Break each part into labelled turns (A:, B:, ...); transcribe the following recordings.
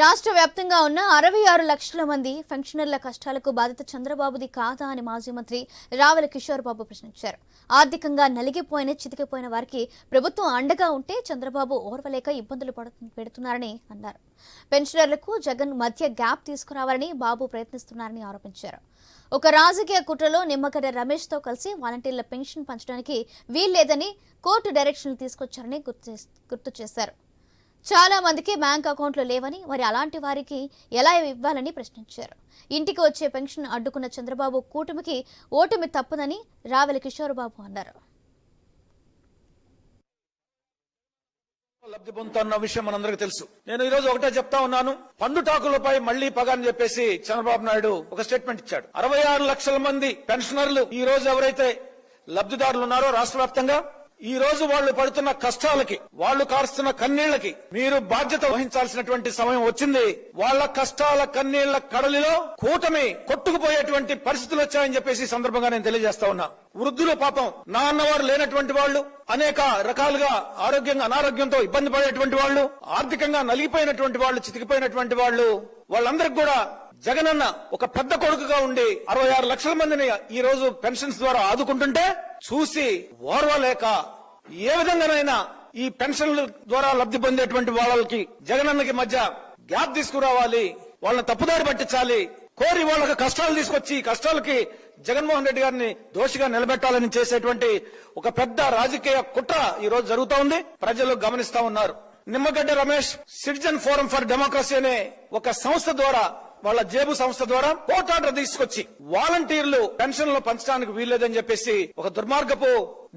A: రాష్ట్ర వ్యాప్తంగా ఉన్న అరవై ఆరు లక్షల మంది పెన్షనర్ల కష్టాలకు బాధిత చంద్రబాబుది కాదా అని మాజీ మంత్రి రావెల కిషోర్ బాబు ప్రశ్నించారు. ఆర్థికంగా నలిగిపోయిన చితికిపోయిన వారికి ప్రభుత్వం అండగా ఉంటే చంద్రబాబు ఓర్వలేక ఇబ్బందులు పెడుతున్నారని అన్నారు. పెన్షనర్లకు జగన్ మధ్య గ్యాప్ తీసుకురావాలని బాబు ప్రయత్నిస్తున్నారని ఆరోపించారు. ఒక రాజకీయ కుట్రలో నిమ్మగడ్డ రమేష్తో కలిసి వాలంటీర్ల పెన్షన్ పంచడానికి వీల్లేదని కోర్టు డైరెక్షన్లు తీసుకొచ్చారని గుర్తు గుర్తు చేశారు. చాలా మందికి బ్యాంక్ అకౌంట్లు లేవని మరి అలాంటి వారికి ఎలా ఇవ్వాలని ప్రశ్నించారు. ఇంటికి వచ్చే పెన్షన్ అడ్డుకున్న చంద్రబాబు కూటమికి ఓటమి తప్పదని రావెల కిషోర్ బాబు అన్నారు.
B: లబ్ధి పొందుతున్న విషయం మనందరికీ తెలుసు. నేను ఈ రోజు ఒకటే చెప్తా ఉన్నాను. పండుటాకులపై మళ్ళీ పగ అని చెప్పేసి చంద్రబాబు నాయుడు ఒక స్టేట్మెంట్ ఇచ్చాడు. అరవై ఆరు లక్షల మంది పెన్షనర్లు ఈ రోజు ఎవరైతే లబ్ధిదారులు ఉన్నారో రాష్ట్ర వ్యాప్తంగా ఈ రోజు వాళ్ళు పడుతున్న కష్టాలకి వాళ్ళు కారుస్తున్న కన్నీళ్ళకి మీరు బాధ్యత వహించాల్సినటువంటి సమయం వచ్చింది. వాళ్ళ కష్టాల కన్నీళ్ళ కడలిలో కూటమి కొట్టుకుపోయేటువంటి పరిస్థితులు వచ్చాయని చెప్పేసి సందర్భంగా నేను తెలియజేస్తా ఉన్నా. వృద్ధులు పాపం నాన్నవారు లేనటువంటి వాళ్ళు అనేక రకాలుగా ఆరోగ్యంగా అనారోగ్యంతో ఇబ్బంది పడేటువంటి వాళ్ళు ఆర్థికంగా నలిగిపోయినటువంటి వాళ్ళు చితికిపోయినటువంటి వాళ్ళు వాళ్ళందరికి కూడా జగనన్న ఒక పెద్ద కొడుకుగా ఉండి అరవై ఆరు లక్షల మందిని ఈ రోజు పెన్షన్స్ ద్వారా ఆదుకుంటుంటే చూసి ఓర్వలేక ఏ విధంగానైనా ఈ పెన్షన్ల ద్వారా లబ్ధి పొందేటువంటి వాళ్ళకి జగనన్నకి మధ్య గ్యాప్ తీసుకురావాలి వాళ్ళని తప్పుదారి పట్టించాలి కోరి వాళ్ళకి కష్టాలు తీసుకొచ్చి ఈ కష్టాలకి జగన్మోహన్ రెడ్డి గారిని దోషిగా నిలబెట్టాలని చేసేటువంటి ఒక పెద్ద రాజకీయ కుట్ర ఈ రోజు జరుగుతూ ఉంది. ప్రజలు గమనిస్తా ఉన్నారు. Nimmagadda Ramesh citizen forum for democracy అనే ఒక సంస్థ ద్వారా వాళ్ళ జేబు సంస్థ ద్వారా కోర్టు ఆర్డర్ తీసుకొచ్చి వాలంటీర్లు పెన్షన్లు పంచడానికి వీల్లేదని చెప్పేసి ఒక దుర్మార్గపు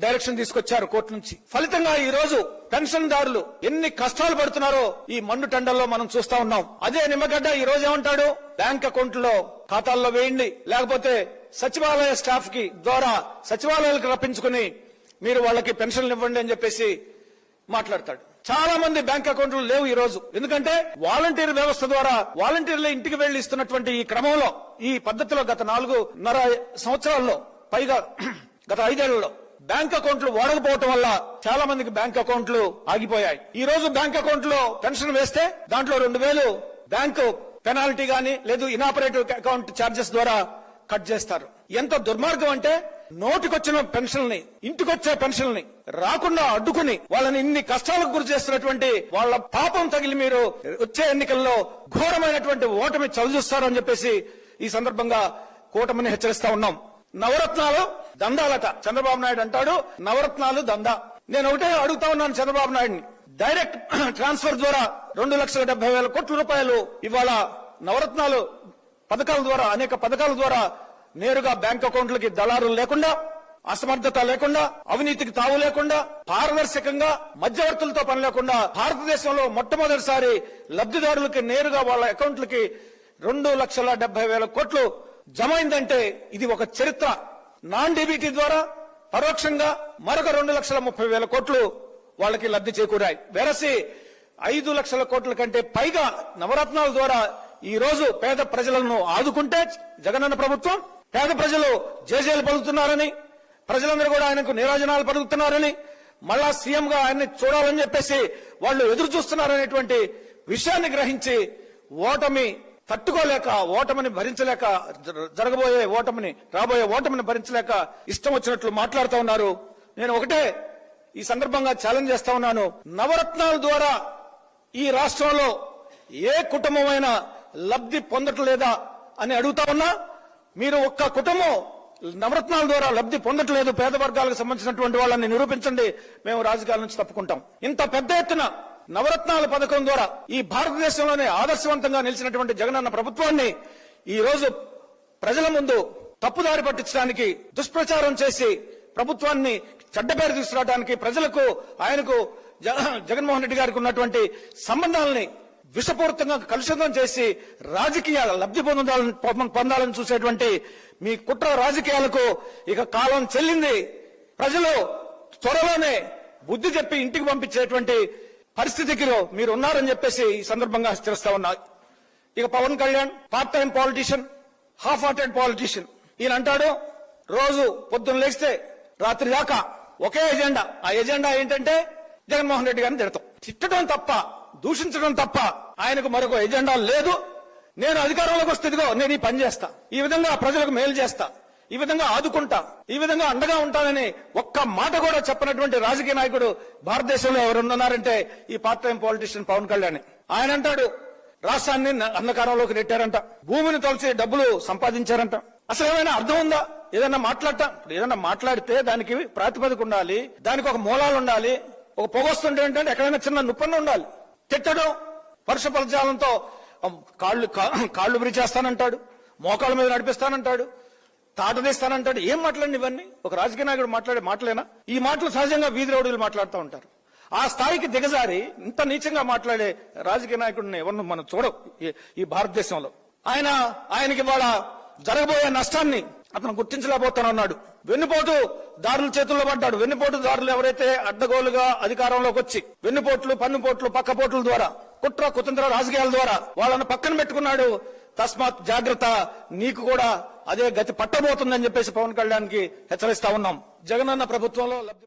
B: డైరెక్షన్ తీసుకొచ్చారు కోర్టు నుంచి. ఫలితంగా ఈ రోజు పెన్షన్ దారులు ఎన్ని కష్టాలు పడుతున్నారో ఈ మండు టండల్లో మనం చూస్తా ఉన్నాం. అదే నిమ్మగడ్డ ఈ రోజు ఏమంటాడు? బ్యాంక్ అకౌంట్లో ఖాతాల్లో వేయండి. లేకపోతే సచివాలయ స్టాఫ్కి ద్వారా సచివాలయాలకు రప్పించుకుని మీరు వాళ్ళకి పెన్షన్లు ఇవ్వండి అని చెప్పేసి మాట్లాడతాడు. చాలా మంది బ్యాంక్ అకౌంట్లు లేవు ఈ రోజు. ఎందుకంటే వాలంటీర్ వ్యవస్థ ద్వారా వాలంటీర్లే ఇంటికి వెళ్ళి ఇస్తున్నటువంటి ఈ క్రమంలో ఈ పద్ధతిలో గత నాలుగున్నర సంవత్సరాల్లో పైగా గత ఐదేళ్ళలో బ్యాంక్ అకౌంట్లు వాడకపోవటం వల్ల చాలా మందికి బ్యాంక్ అకౌంట్లు ఆగిపోయాయి. ఈ రోజు బ్యాంక్ అకౌంట్లో పెన్షన్ వేస్తే దాంట్లో రెండు వేలు బ్యాంకు పెనాల్టీ గాని లేదు ఇనాపరేటివ్ అకౌంట్ ఛార్జెస్ ద్వారా కట్ చేస్తారు. ఎంత దుర్మార్గం అంటే నోటికొచ్చిన పెన్షన్ని ఇంటికొచ్చే పెన్షన్ని రాకుండా అడ్డుకుని వాళ్ళని ఇన్ని కష్టాలకు గురి చేస్తున్నటువంటి వాళ్ళ పాపం తగిలి మీరు వచ్చే ఎన్నికల్లో ఘోరమైనటువంటి ఓటమి చవిచూస్తారని చెప్పేసి ఈ సందర్భంగా కూటమిని హెచ్చరిస్తా ఉన్నాం. నవరత్నాలు దందాలట చంద్రబాబు నాయుడు అంటాడు. నవరత్నాలు దందా. నేను ఒకటే అడుగుతా ఉన్నాను చంద్రబాబు నాయుడిని. డైరెక్ట్ ట్రాన్స్ఫర్ ద్వారా రెండు లక్షల డెబ్బై వేల కోట్ల రూపాయలు ఇవాళ నవరత్నాలు పథకాల ద్వారా అనేక పథకాల ద్వారా నేరుగా బ్యాంక్ అకౌంట్లకి దళారులు లేకుండా అసమర్థత లేకుండా అవినీతికి తావు లేకుండా పారదర్శకంగా మధ్యవర్తులతో పని లేకుండా భారతదేశంలో మొట్టమొదటిసారి లబ్ధిదారులకి నేరుగా వాళ్ళ అకౌంట్లకి రెండు లక్షల డెబ్బై వేల కోట్లు జమ అయిందంటే ఇది ఒక చరిత్ర. నాన్ డీబీటీ ద్వారా పరోక్షంగా మరొక రెండు లక్షల ముప్పై వేల కోట్లు వాళ్ళకి లబ్ధి చేకూరాయి. వెరసి ఐదు లక్షల కోట్ల కంటే పైగా నవరత్నాల ద్వారా ఈ రోజు పేద ప్రజలను ఆదుకుంటే జగనన్న ప్రభుత్వం పేద ప్రజలు జేజేలు పలుకుతున్నారని ప్రజలందరూ కూడా ఆయనకు నిరాజనాలు పలుకుతున్నారని మళ్ళా సీఎం గా ఆయన్ని చూడాలని చెప్పేసి వాళ్ళు ఎదురు చూస్తున్నారనేటువంటి విషయాన్ని గ్రహించి ఓటమి తట్టుకోలేక ఓటమిని భరించలేక జరగబోయే ఓటమిని రాబోయే ఓటమిని భరించలేక ఇష్టం వచ్చినట్లు మాట్లాడుతూ ఉన్నారు. నేను ఒకటే ఈ సందర్భంగా ఛాలెంజ్ చేస్తా ఉన్నాను. నవరత్నాల ద్వారా ఈ రాష్ట్రంలో ఏ కుటుంబమైనా లబ్ధి పొందట్లేదా అని అడుగుతా ఉన్నా. మీరు ఒక్క కుటుంబం నవరత్నాల ద్వారా లబ్ధి పొందట్లేదు పేద వర్గాలకు సంబంధించినటువంటి వాళ్ళని నిరూపించండి మేము రాజకీయాల నుంచి తప్పుకుంటాం. ఇంత పెద్ద ఎత్తున నవరత్నాల పథకం ద్వారా ఈ భారతదేశంలోనే ఆదర్శవంతంగా నిలిచినటువంటి జగనన్న ప్రభుత్వాన్ని ఈ రోజు ప్రజల ముందు తప్పుదారి పట్టించడానికి దుష్ప్రచారం చేసి ప్రభుత్వాన్ని చెడ్డ పేరు తీసుకురావడానికి ప్రజలకు ఆయనకు జగన్మోహన్ రెడ్డి గారికి ఉన్నటువంటి సంబంధాలని విషపూరితంగా కలుషితం చేసి రాజకీయ లబ్ధి పొందాలని పొందాలని చూసేటువంటి మీ కుట్ర రాజకీయాలకు ఇక కాలం చెల్లింది. ప్రజలు త్వరలోనే బుద్ధి చెప్పి ఇంటికి పంపించేటువంటి పరిస్థితికి మీరు ఉన్నారని చెప్పేసి ఈ సందర్భంగా హెచ్చరిస్తా ఉన్నా. ఇక Pawan Kalyan part time politician half hearted politician ఈయన అంటాడు రోజు పొద్దున్న లేస్తే రాత్రి దాకా ఒకే ఎజెండా ఆ ఎజెండా ఏంటంటే జగన్మోహన్ రెడ్డి గారిని తిడతాం. తిట్టడం తప్ప దూషించడం తప్ప ఆయనకు మరొక ఎజెండా లేదు. నేను అధికారంలోకి వస్తే ఇదిగో నేను ఈ పని చేస్తా. ఈ విధంగా ప్రజలకు మేలు చేస్తా. ఈ విధంగా ఆదుకుంటా. ఈ విధంగా అండగా ఉంటానని ఒక్క మాట కూడా చెప్పనటువంటి రాజకీయ నాయకుడు భారతదేశంలో ఎవరున్నారంటే ఈ part time politician Pawan Kalyan. ఆయన అంటాడు రాష్ట్రాన్ని న- అంధకారంలోకి నెట్టారంట. భూమిని తొలిచి డబ్బులు సంపాదించారంట. అసలు ఏమైనా అర్థం ఉందా? ఏదైనా మాట్లాడటం? ఇప్పుడు ఏదైనా మాట్లాడితే దానికి ప్రాతిపదిక ఉండాలి. దానికి ఒక మూలాలు ఉండాలి. ఒక పొగొస్తుంటే ఏంటంటే ఎక్కడైనా చిన్న నుప్పన్న ఉండాలి. తిట్టడం. పరుష పదజాలంతో కాళ్ళు కా- కాళ్ళు విరిచేస్తానంటాడు. మోకాళ్ళ మీద నడిపిస్తానంటాడు. తాటదీస్తానంటాడు ఏం మాట్లాడండి ఇవన్నీ? ఒక రాజకీయ నాయకుడు మాట్లాడే మాటలేనా? ఈ మాటలు సహజంగా వీధి రౌడీలు మాట్లాడుతూ ఉంటారు. ఆ స్థాయికి దిగజారి ఇంత నీచంగా మాట్లాడే రాజకీయ నాయకుడిని ఎవరిని మనం చూడవు ఈ- ఈ భారతదేశంలో. ఆయన ఆయనకి వాళ్ళ జరగబోయే నష్టాన్ని అతను గుర్తించలేకపోతానన్నాడు. వెన్నుపోటు దారుల చేతుల్లో పడ్డాడు. వెన్నుపోటు దారులు ఎవరైతే అడ్డగోలుగా అధికారంలోకి వచ్చి వెన్నుపోట్లు పన్నుపోట్లు పక్కపోట్ల ద్వారా కుట్ర కుతంత్ర రాజకీయాల ద్వారా వాళ్ళని పక్కన పెట్టుకున్నాడు తస్మాత్ జాగ్రత్త నీకు కూడా అదే గతి పట్టబోతుందని చెప్పేసి పవన్ కళ్యాణ్కి హెచ్చరిస్తా ఉన్నాం. జగనన్న ప్రభుత్వంలో లబ్ధి